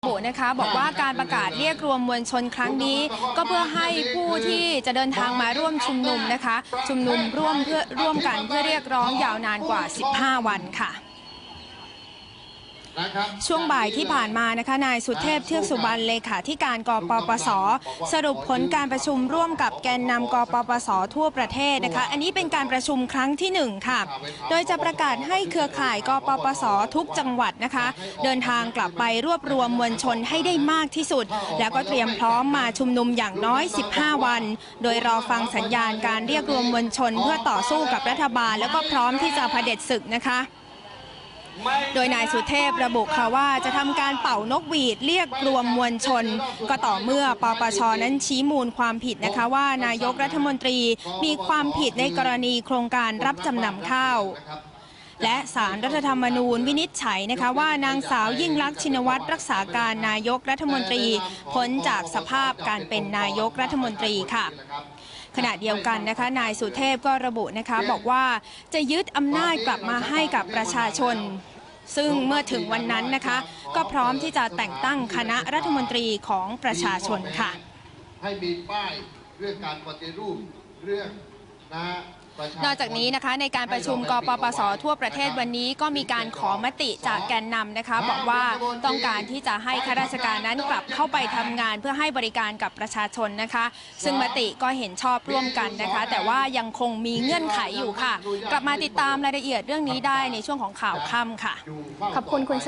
ระบุนะคะบอกว่าการประกาศเรียกรวมมวลชนครั้งนี้ ก็เพื่อให้ผู้ที่จะเดินทางมาร่วมชุมนุมนะคะ ชุมนุมร่วมเพื่อร่วมกันเพื่อเรียกร้องยาวนานกว่า 15 วันค่ะ ช่วงบ่ายที่ผ่านมานะคะนายสุเทพเทือกสุบรรณเลขาธิการกปปส สรุปผลการประชุมร่วมกับแกนนำกปปส ทั่วประเทศนะคะ อันนี้เป็นการประชุมครั้งที่หนึ่งค่ะ โดยจะประกาศให้เครือข่ายกปปส ทุกจังหวัดนะคะ เดินทางกลับไปรวบรวมมวลชนให้ได้มากที่สุด แล้วก็เตรียมพร้อมมาชุมนุมอย่างน้อย 15 วัน โดยรอฟังสัญญาณการเรียกรวมมวลชน เพื่อต่อสู้กับรัฐบาล แล้วก็พร้อมที่จะเผด็จศึกนะคะ โดยนายสุเทพระบุค่ะว่าจะทำการเป่านกหวีดเรียกรวมมวลชน ก็ต่อเมื่อปปชนั้นชี้มูลความผิดนะคะว่านายกรัฐมนตรีมีความผิดในกรณีโครงการรับจำนำข้าว และสารรัฐธรรมนูญวินิจฉัยนะคะว่านางสาวยิ่งลักษณ์ชินวัตรรักษาการนายกรัฐมนตรีพ้นจากสภาพการเป็นนายกรัฐมนตรีค่ะขณะเดียวกันนะคะนายสุเทพก็ระบุนะคะบอกว่าจะยึดอำนาจกลับมาให้กับประชาชน ซึ่งเมื่อถึงวันนั้นนะคะ ก็พร้อมที่จะแต่งตั้งคณะรัฐมนตรีของประชาชนค่ะ ให้มีป้ายเรื่องการปฏิรูปเรื่องนะ นอกจากนี้นะคะในการประชุมกปปส ทั่วประเทศวันนี้ก็มีการขอมติจากแกนนำนะคะ บอกว่าต้องการที่จะให้ข้าราชการนั้นกลับเข้าไปทำงานเพื่อให้บริการกับประชาชนนะคะ ซึ่งมติก็เห็นชอบร่วมกันนะคะ แต่ว่ายังคงมีเงื่อนไขอยู่ค่ะ กลับมาติดตามรายละเอียดเรื่องนี้ได้ในช่วงของข่าวค่ำค่ะอยู่เฝ้าขอบคุณคุณสิริ